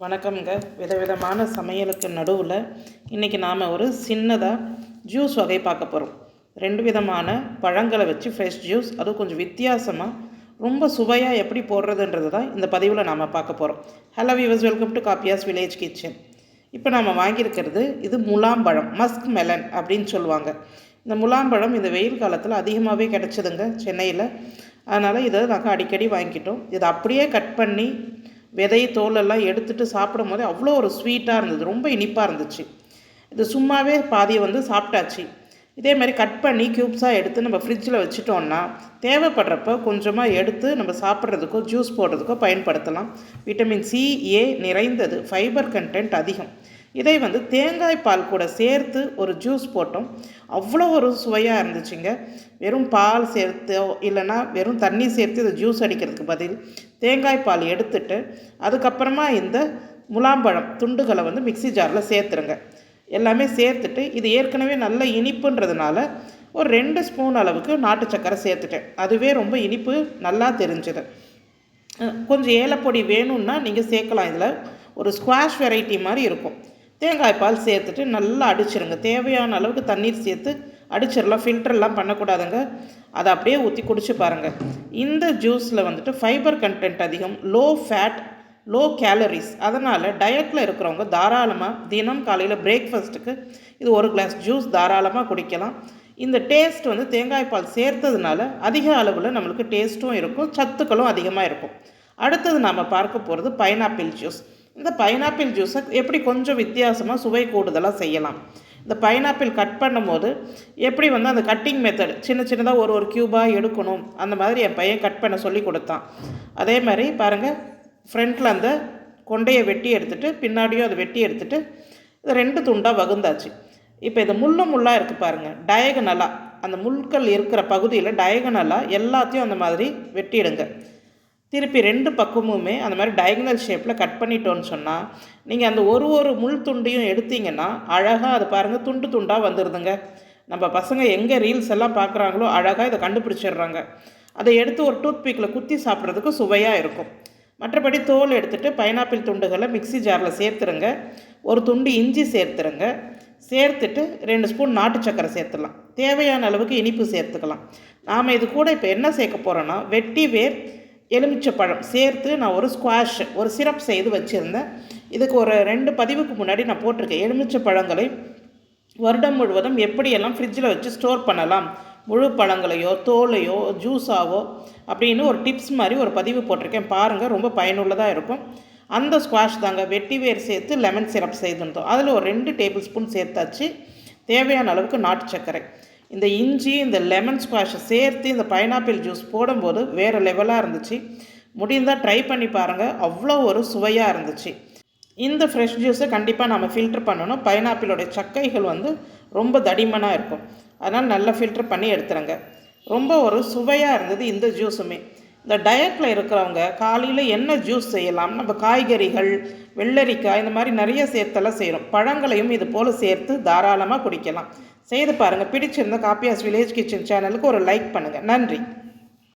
வணக்கம்ங்க. விதவிதமான சமையலுக்கு நடுவில் இன்றைக்கி நாம் ஒரு சின்னதாக ஜூஸ் வகை பார்க்க போகிறோம் ரெண்டு விதமான பழங்களை வச்சு ஃப்ரெஷ் ஜூஸ் அதுவும் கொஞ்சம் வித்தியாசமாக ரொம்ப சுவையாக எப்படி போடுறதுன்றது தான் இந்த பதிவில் நாம் பார்க்க போகிறோம் ஹலோ வியூவர்ஸ் வெல்கம் டு காப்பியாஸ் வில்லேஜ் கிச்சன் இப்போ நாம் வாங்கியிருக்கிறது இது முலாம்பழம் மஸ்க் மெலன் அப்படின்னு சொல்லுவாங்க. இந்த முலாம்பழம் இந்த வெயில் காலத்தில் அதிகமாகவே கிடச்சிதுங்க சென்னையில். அதனால் இதை நாங்கள் அடிக்கடி வாங்கிட்டோம் இதை அப்படியே கட் பண்ணி விதை தோலெல்லாம் எடுத்துகிட்டு சாப்பிடும் போது அவ்வளோ ஒரு ஸ்வீட்டாக இருந்தது. ரொம்ப இனிப்பாக இருந்துச்சு. இது சும்மாவே பாதியை வந்து சாப்பிட்டாச்சு. இதே மாதிரி கட் பண்ணி க்யூப்ஸாக எடுத்து நம்ம ஃப்ரிட்ஜில் வச்சுட்டோன்னா தேவைப்படுறப்ப கொஞ்சமாக எடுத்து நம்ம சாப்பிட்றதுக்கோ ஜூஸ் போடுறதுக்கோ பயன்படுத்தலாம். விட்டமின் சி ஏ நிறைந்தது. ஃபைபர் கண்டென்ட் அதிகம். இதை வந்து தேங்காய் பால் கூட சேர்த்து ஒரு ஜூஸ் போட்டோம். அவ்வளோ ஒரு சுவையாக இருந்துச்சுங்க. வெறும் பால் சேர்த்தோ இல்லைன்னா வெறும் தண்ணி சேர்த்து இதை ஜூஸ் அடிக்கிறதுக்கு பதில் தேங்காய் பால் எடுத்துட்டு அதுக்கப்புறமா இந்த முலாம்பழம் துண்டுகளை வந்து மிக்சி ஜாரில் சேர்த்துருங்க. எல்லாமே சேர்த்துட்டு இது ஏற்கனவே நல்ல இனிப்புன்றதுனால ஒரு ரெண்டு ஸ்பூன் அளவுக்கு நாட்டு சக்கரை சேர்த்துட்டேன். அதுவே ரொம்ப இனிப்பு நல்லா தெரிஞ்சுது. கொஞ்சம் ஏலப்பொடி வேணும்னா நீங்கள் சேர்க்கலாம். இதில் ஒரு ஸ்குவாஷ் வெரைட்டி மாதிரி இருக்கும். தேங்காய் பால் சேர்த்துட்டு நல்லா அடிச்சிருங்க. தேவையான அளவுக்கு தண்ணீர் சேர்த்து அடிச்சிடலாம் ஃபில்டர்லாம் பண்ணக்கூடாதுங்க. அதை அப்படியே ஊற்றி குடிச்சு பாருங்கள் இந்த ஜூஸில் வந்துட்டு ஃபைபர் கண்டென்ட் அதிகம் லோ ஃபேட் லோ கேலரிஸ் அதனால் டயட்டில் இருக்கிறவங்க தாராளமாக தினம் காலையில் பிரேக்ஃபாஸ்ட்டுக்கு இது ஒரு கிளாஸ் ஜூஸ் தாராளமாக குடிக்கலாம். இந்த டேஸ்ட் வந்து தேங்காய் பால் சேர்த்ததுனால அதிக அளவில் நம்மளுக்கு டேஸ்ட்டும் இருக்கும் சத்துக்களும் அதிகமாக இருக்கும். அடுத்தது நாம் பார்க்க போகிறது பைனாப்பிள் ஜூஸ் இந்த பைனாப்பிள் ஜூஸை எப்படி கொஞ்சம் வித்தியாசமாக சுவை கூடுதலாக செய்யலாம்? இந்த பைனாப்பிள் கட் பண்ணும்போது எப்படி வந்து அந்த கட்டிங் மெத்தட் சின்ன சின்னதாக ஒரு ஒரு க்யூபாக எடுக்கணும்? அந்த மாதிரி என் பையன் கட் பண்ண சொல்லி கொடுத்தான். அதே மாதிரி பாருங்கள் ஃப்ரண்ட்டில் அந்த கொண்டையை வெட்டி எடுத்துகிட்டு பின்னாடியும் அதை வெட்டி எடுத்துகிட்டு இது ரெண்டு துண்டாக வகுந்தாச்சு. இப்போ இது முள்ளு முள்ளாக இருக்குது பாருங்கள் டயகனலாக அந்த முள்கள் இருக்கிற பகுதியில் டயகனலாக எல்லாத்தையும் அந்த மாதிரி வெட்டிடுங்க. திருப்பி ரெண்டு பக்கமுமே அந்த மாதிரி டயகனல் ஷேப்பில் கட் பண்ணிட்டோன்னு சொன்னால் நீங்கள் அந்த ஒரு ஒரு முள் துண்டையும் எடுத்தீங்கன்னா அழகாக அது பாருங்கள் துண்டு துண்டாக வந்துடுதுங்க நம்ம பசங்க எங்கே ரீல்ஸ் எல்லாம் பார்க்குறாங்களோ அழகாக இதை கண்டுபிடிச்சிடுறாங்க. அதை எடுத்து ஒரு டூத் பீக்கில் குத்தி சாப்பிட்றதுக்கு சுவையாக இருக்கும். மற்றபடி தோல் எடுத்துகிட்டு பைனாப்பிள் துண்டுகளை மிக்சி ஜாரில் சேர்த்துருங்க. ஒரு துண்டு இஞ்சி சேர்த்துருங்க. சேர்த்துட்டு ரெண்டு ஸ்பூன் நாட்டு சக்கரை சேர்த்துடலாம். தேவையான அளவுக்கு இனிப்பு சேர்த்துக்கலாம். நாம் இது கூட இப்போ என்ன சேர்க்க போகிறோன்னா வெட்டி வேர் எலுமிச்சப்பழம் சேர்த்து நான் ஒரு ஸ்குவாஷ் ஒரு சிரப் செய்து வச்சுருந்தேன். இதுக்கு ஒரு ரெண்டு பதிவுக்கு முன்னாடி நான் போட்டிருக்கேன். எலுமிச்சை பழங்களை வருடம் முழுவதும் எப்படியெல்லாம் ஃப்ரிட்ஜில் வச்சு ஸ்டோர் பண்ணலாம்? முழு பழங்களையோ தோலையோ ஜூஸாவோ அப்படின்னு ஒரு டிப்ஸ் மாதிரி ஒரு பதிவு போட்டிருக்கேன். பாருங்கள் ரொம்ப பயனுள்ளதாக இருக்கும். அந்த ஸ்குவாஷ் தாங்க வெட்டி வேர் சேர்த்து லெமன் சிரப் செய்துருந்தோம் அதில் ஒரு ரெண்டு டேபிள் ஸ்பூன் சேர்த்தாச்சு. தேவையான அளவுக்கு நாட்டு சர்க்கரை. இந்த இஞ்சி இந்த லெமன் ஸ்குவாஷை சேர்த்து இந்த பைனாப்பிள் ஜூஸ் போடும்போது வேறு லெவலாக இருந்துச்சு. முடிந்தால் ட்ரை பண்ணி பாருங்கள் அவ்வளோ ஒரு சுவையாக இருந்துச்சு. இந்த ஃப்ரெஷ் ஜூஸை கண்டிப்பாக நம்ம ஃபில்ட்ரு பண்ணணும். பைனாப்பிளோடைய சக்கைகள் வந்து ரொம்ப தடிமனாக இருக்கும். அதனால் நல்லா ஃபில்ட்ரு பண்ணி எடுத்துருங்க. ரொம்ப ஒரு சுவையாக இருந்தது இந்த ஜூஸுமே இந்த டயட்டில் இருக்கிறவங்க காலையில் என்ன ஜூஸ் செய்யலாம்? நம்ம காய்கறிகள் வெள்ளரிக்காய் இந்த மாதிரி நிறைய சேர்த்தெல்லாம் செய்கிறோம் பழங்களையும் இது போல் சேர்த்து தாராளமாக குடிக்கலாம். செய்து பாருங்கள் பிடிச்சிருந்த காப்பியாஸ் வில்லேஜ் கிச்சன் சேனலுக்கு ஒரு லைக் பண்ணுங்கள் நன்றி.